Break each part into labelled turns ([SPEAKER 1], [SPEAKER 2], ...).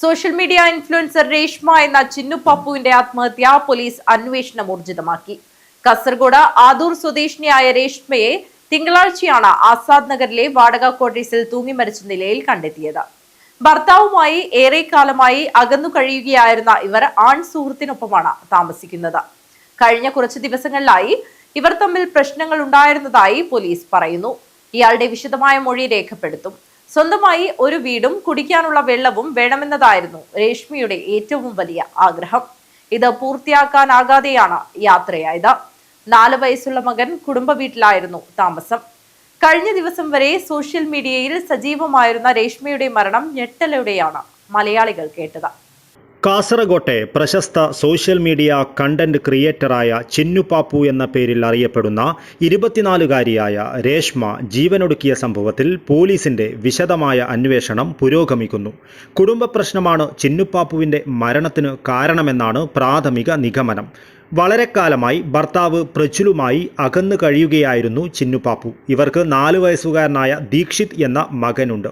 [SPEAKER 1] Social media influencer Reshma എന്ന ചിന്നു പപ്പുവിന്റെ ആത്മഹത്യ police അന്വേഷണം ഊർജിതമാക്കി. കാസർഗോഡ് ആദൂർ സ്വദേശിനിയായ രേഷ്മയെ തിങ്കളാഴ്ചയാണ് ആസാദ് നഗറിലെ വാടക ക്വാർട്ടേഴ്സിൽ തൂങ്ങി മരിച്ച നിലയിൽ കണ്ടെത്തിയത്. ഭർത്താവുമായി ഏറെക്കാലമായി അകന്നു കഴിയുകയായിരുന്ന ഇവർ ആൺ സുഹൃത്തിനൊപ്പമാണ് താമസിക്കുന്നത്. കഴിഞ്ഞ കുറച്ച് ദിവസങ്ങളിലായി ഇവർ തമ്മിൽ പ്രശ്നങ്ങൾ ഉണ്ടായിരുന്നതായി പോലീസ് പറയുന്നു. ഇയാളുടെ വിശദമായ മൊഴി രേഖപ്പെടുത്തും. സ്വന്തമായി ഒരു വീടും കുടിക്കാനുള്ള വെള്ളവും വേണമെന്നതായിരുന്നു രേഷ്മിയുടെ ഏറ്റവും വലിയ ആഗ്രഹം. ഇത് പൂർത്തിയാക്കാനാകാതെയാണ് യാത്രയായത്. നാല് വയസ്സുള്ള മകൻ കുടുംബ വീട്ടിലായിരുന്നു താമസം. കഴിഞ്ഞ ദിവസം വരെ സോഷ്യൽ മീഡിയയിൽ സജീവമായിരുന്ന രേഷ്മയുടെ മരണം ഞെട്ടലോടെയാണ് മലയാളികൾ കേട്ടത്.
[SPEAKER 2] കാസർഗോട്ടെ പ്രശസ്ത സോഷ്യൽ മീഡിയ കണ്ടന്റ് ക്രിയേറ്ററായ ചിന്നുപാപ്പു എന്ന പേരിൽ അറിയപ്പെടുന്ന ഇരുപത്തിനാലുകാരിയായ രേഷ്മ ജീവനൊടുക്കിയ സംഭവത്തിൽ പോലീസിന്റെ വിശദമായ അന്വേഷണം പുരോഗമിക്കുന്നു. കുടുംബ പ്രശ്നമാണ് ചിന്നുപാപ്പുവിന്റെ മരണത്തിന് കാരണമെന്നാണ് പ്രാഥമിക നിഗമനം. വളരെക്കാലമായി ഭർത്താവ് പ്രചുലുമായി അകന്നു കഴിയുകയായിരുന്നു ചിന്നുപാപ്പു ഇവർക്ക് നാല് വയസ്സുകാരനായ ദീക്ഷിത് എന്ന മകനുണ്ട്.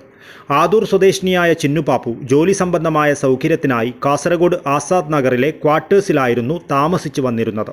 [SPEAKER 2] ആദൂർ സ്വദേശിനിയായ ചിന്നുപാപ്പു ജോലി സംബന്ധമായ സൗകര്യത്തിനായി കാസർഗോഡ് ആസാദ് നഗറിലെ ക്വാർട്ടേഴ്സിലായിരുന്നു താമസിച്ചു വന്നിരുന്നത്.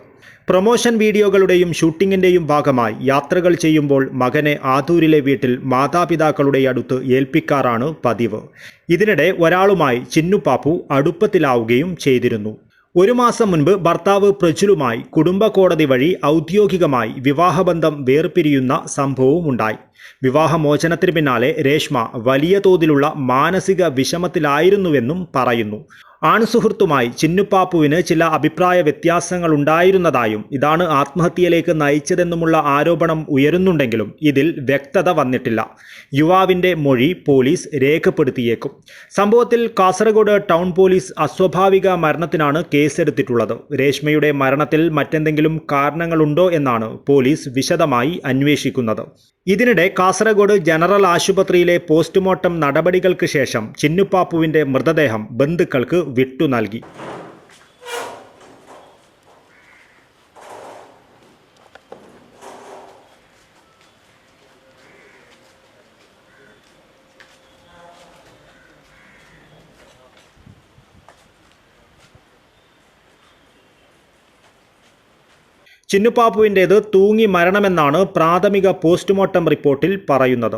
[SPEAKER 2] പ്രൊമോഷൻ വീഡിയോകളുടെയും ഷൂട്ടിങ്ങിന്റെയും ഭാഗമായി യാത്രകൾ ചെയ്യുമ്പോൾ മകനെ ആദൂരിലെ വീട്ടിൽ മാതാപിതാക്കളുടെ അടുത്ത് ഏൽപ്പിക്കാറാണ് പതിവ്. ഇതിനിടെ ഒരാളുമായി ചിന്നുപാപ്പു അടുപ്പത്തിലാവുകയും ചെയ്തിരുന്നു. ഒരു മാസം മുൻപ് ഭർത്താവ് പ്രജുലുമായി കുടുംബ കോടതി വഴി ഔദ്യോഗികമായി വിവാഹബന്ധം വേർപിരിയുന്ന സംഭവവുമുണ്ടായി. വിവാഹമോചനത്തിന് പിന്നാലെ രേഷ്മ വലിയ തോതിലുള്ള മാനസിക വിഷമത്തിലായിരുന്നുവെന്നും പറയുന്നു. ആൺസുഹൃത്തുമായി ചിന്നുപ്പാപ്പുവിന് ചില അഭിപ്രായ വ്യത്യാസങ്ങൾ ഉണ്ടായിരുന്നതായും ഇതാണ് ആത്മഹത്യയിലേക്ക് നയിച്ചതെന്നുമുള്ള ആരോപണം ഉയരുന്നുണ്ടെങ്കിലും ഇതിൽ വ്യക്തത വന്നിട്ടില്ല. യുവാവിന്റെ മൊഴി പോലീസ് രേഖപ്പെടുത്തിയേക്കും. സംഭവത്തിൽ കാസർഗോഡ് ടൗൺ പോലീസ് അസ്വാഭാവിക മരണത്തിനാണ് കേസെടുത്തിട്ടുള്ളത്. രേഷ്മയുടെ മരണത്തിൽ മറ്റെന്തെങ്കിലും കാരണങ്ങളുണ്ടോ എന്നാണ് പോലീസ് വിശദമായി അന്വേഷിക്കുന്നത്. ഇതിനിടെ കാസർഗോഡ് ജനറൽ ആശുപത്രിയിലെ പോസ്റ്റ്മോർട്ടം നടപടികൾക്ക് ശേഷം ചിന്നുപ്പാപ്പുവിന്റെ മൃതദേഹം ബന്ധുക്കൾക്ക് വിട്ടു നൽകി. ചിന്നുപ്പാപ്പുവിന്റേത് തൂങ്ങി മരണമെന്നാണ് പ്രാഥമിക പോസ്റ്റ്മോർട്ടം റിപ്പോർട്ടിൽ പറയുന്നത്.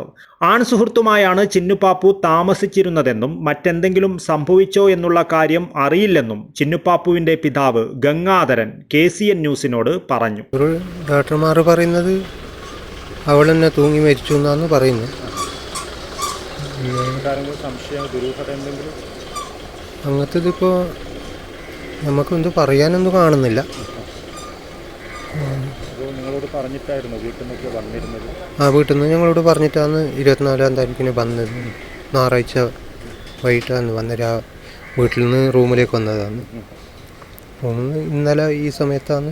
[SPEAKER 2] ആൺസുഹൃത്തുമായാണ് ചിന്നുപാപ്പു താമസിച്ചിരുന്നതെന്നും മറ്റെന്തെങ്കിലും സംഭവിച്ചോ എന്നുള്ള കാര്യം അറിയില്ലെന്നും ചിന്നുപാപ്പുവിന്റെ പിതാവ് ഗംഗാധരൻ കെ സി എൻ ന്യൂസിനോട് പറഞ്ഞു.
[SPEAKER 3] ഡോക്ടർമാർ പറയുന്നത് അവൾ തന്നെ തൂങ്ങി മരിച്ചു എന്നാണ് പറയുന്നത്. അങ്ങനത്തെ ഇതിപ്പോൾ നമുക്കൊന്നും പറയാനൊന്നും കാണുന്നില്ല.
[SPEAKER 2] നിങ്ങളോട് പറഞ്ഞിട്ടായിരുന്നു വീട്ടിൽ നിന്നൊക്കെ വന്നിരുന്നത്.
[SPEAKER 3] ആ വീട്ടിൽ നിന്ന് ഞങ്ങളോട് പറഞ്ഞിട്ടാണ് ഇരുപത്തിനാലാം താരീഖിന് വന്നത്. ഞായറാഴ്ച വൈകിട്ടാണ് വന്നത്. ആ വീട്ടിൽ നിന്ന് റൂമിലേക്ക് വന്നതാണ്. റൂമിൽ നിന്ന് ഇന്നലെ ഈ സമയത്താണ്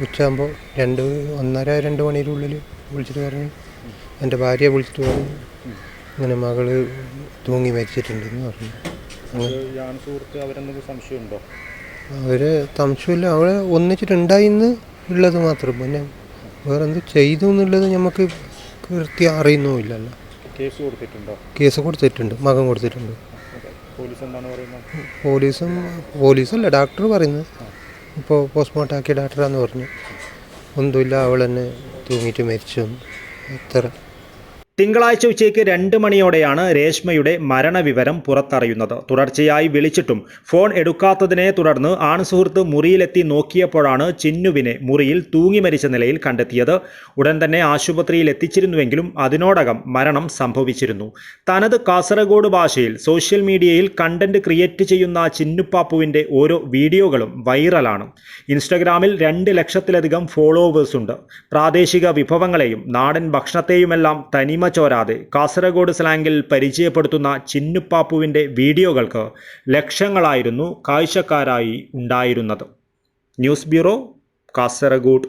[SPEAKER 3] ഉച്ചയാകുമ്പോൾ രണ്ട് ഒന്നര രണ്ട് മണിയുടെ ഉള്ളിൽ വിളിച്ചിട്ട് പറഞ്ഞു. എന്റെ ഭാര്യയെ വിളിച്ചിട്ട് പറഞ്ഞു. ഇങ്ങനെ മകൾ തൂങ്ങി മരിച്ചിട്ടുണ്ടെന്ന് പറഞ്ഞു.
[SPEAKER 2] അവരെന്തെങ്കിലും സംശയമുണ്ടോ?
[SPEAKER 3] അവർ സംശയമില്ല. അവളെ ഒന്നിച്ചിട്ടുണ്ടായിന്ന്. ഉള്ളത് മാത്രം. പിന്നെ വേറെ എന്ത് ചെയ്തു എന്നുള്ളത് നമുക്ക് കൃത്യം അറിയുന്നുമില്ലല്ലോ.
[SPEAKER 2] കേസ് കൊടുത്തിട്ടുണ്ടോ?
[SPEAKER 3] കേസ് കൊടുത്തിട്ടുണ്ട്. മകൻ കൊടുത്തിട്ടുണ്ട്.
[SPEAKER 2] പോലീസ് എന്താണ് പറയുന്നത്?
[SPEAKER 3] പോലീസും പോലീസല്ല ഡോക്ടർ പറയുന്നത്. ഇപ്പോൾ പോസ്റ്റ്മോർട്ടം ആക്കിയ ഡോക്ടറാന്ന് പറഞ്ഞു. ഒന്നുമില്ല അവൾ തന്നെ തൂങ്ങിയിട്ട് മരിച്ചു. എത്ര
[SPEAKER 2] തിങ്കളാഴ്ച ഉച്ചയ്ക്ക് രണ്ട് മണിയോടെയാണ് രേഷ്മയുടെ മരണവിവരം പുറത്തറിയുന്നത്. തുടർച്ചയായി വിളിച്ചിട്ടും ഫോൺ എടുക്കാത്തതിനെ തുടർന്ന് ആൺസുഹൃത്ത് മുറിയിലെത്തി നോക്കിയപ്പോഴാണ് ചിന്നുവിനെ മുറിയിൽ തൂങ്ങി മരിച്ച നിലയിൽ കണ്ടെത്തിയത്. ഉടൻ തന്നെ ആശുപത്രിയിൽ എത്തിച്ചിരുന്നുവെങ്കിലും അതിനോടകം മരണം സംഭവിച്ചിരുന്നു. തനത് കാസർഗോഡ് ഭാഷയിൽ സോഷ്യൽ മീഡിയയിൽ കണ്ടന്റ് ക്രിയേറ്റ് ചെയ്യുന്ന ചിന്നുപ്പാപ്പുവിന്റെ ഓരോ വീഡിയോകളും വൈറലാണ്. ഇൻസ്റ്റഗ്രാമിൽ രണ്ട് ലക്ഷത്തിലധികം ഫോളോവേഴ്സുണ്ട് പ്രാദേശിക വിഭവങ്ങളെയും നാടൻ ഭക്ഷണത്തെയുമെല്ലാം തനിമ ചോരാതെ കാസർഗോഡ് സ്ലാങ്ങിൽ പരിചയപ്പെടുത്തുന്ന ചിന്നുപ്പാപ്പുവിന്റെ വീഡിയോകൾക്ക് ലക്ഷങ്ങളായിരുന്നു കാഴ്ചക്കാരായി ഉണ്ടായിരുന്നത്. News bureau Kasaragod.